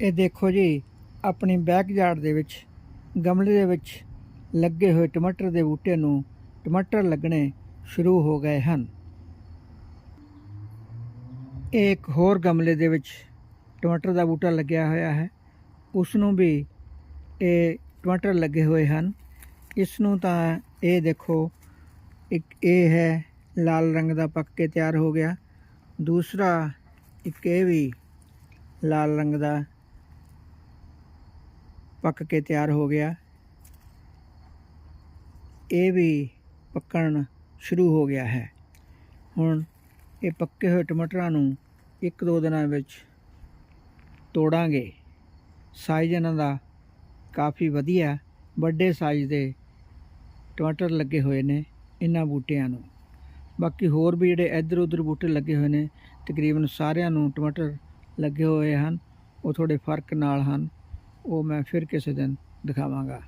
ਇਹ ਦੇਖੋ ਜੀ, ਆਪਣੀ ਬੈਕਯਾਰਡ ਦੇ ਵਿੱਚ, ਗਮਲੇ ਦੇ ਵਿੱਚ ਲੱਗੇ ਹੋਏ ਟਮਾਟਰ ਦੇ ਬੂਟੇ ਨੂੰ ਟਮਾਟਰ ਲੱਗਣੇ ਸ਼ੁਰੂ ਹੋ ਗਏ ਹਨ। ਇਹ ਇੱਕ ਹੋਰ ਗਮਲੇ ਦੇ ਵਿੱਚ ਟਮਾਟਰ ਦਾ ਬੂਟਾ ਲੱਗਿਆ ਹੋਇਆ ਹੈ। ਉਸ ਨੂੰ ਵੀ ਇਹ ਟਮਾਟਰ ਲੱਗੇ ਹੋਏ ਹਨ। ਇਸ ਨੂੰ ਤਾਂ ਇਹ ਦੇਖੋ, ਇੱਕ ਇਹ ਹੈ, ਲਾਲ ਰੰਗ ਦਾ ਪੱਕ ਕੇ ਤਿਆਰ ਹੋ ਗਿਆ। ਦੂਸਰਾ, ਇੱਕ ਇਹ ਵੀ ਲਾਲ ਰੰਗ ਦਾ ਪੱਕ ਕੇ ਤਿਆਰ ਹੋ ਗਿਆ। ਇਹ ਵੀ ਪੱਕਣ ਸ਼ੁਰੂ ਹੋ ਗਿਆ ਹੈ। ਹੁਣ ਇਹ ਪੱਕੇ ਹੋਏ ਟਮਾਟਰਾਂ ਨੂੰ ਇੱਕ ਦੋ ਦਿਨਾਂ ਵਿੱਚ ਤੋੜਾਂਗੇ। ਸਾਈਜ਼ ਇਹਨਾਂ ਦਾ ਕਾਫੀ ਵਧੀਆ, ਵੱਡੇ ਸਾਈਜ਼ ਦੇ ਟਮਾਟਰ ਲੱਗੇ ਹੋਏ ਨੇ ਇਹਨਾਂ ਬੂਟਿਆਂ ਨੂੰ। ਬਾਕੀ ਹੋਰ ਵੀ ਜਿਹੜੇ ਇੱਧਰ ਉੱਧਰ ਬੂਟੇ ਲੱਗੇ ਹੋਏ ਨੇ, ਤਕਰੀਬਨ ਸਾਰਿਆਂ ਨੂੰ ਟਮਾਟਰ ਲੱਗੇ ਹੋਏ ਹਨ, ਉਹ ਥੋੜੇ ਫ਼ਰਕ ਨਾਲ ਹਨ। ਉਹ ਮੈਂ ਫਿਰ ਕਿਸੇ ਦਿਨ ਦਿਖਾਵਾਂਗਾ।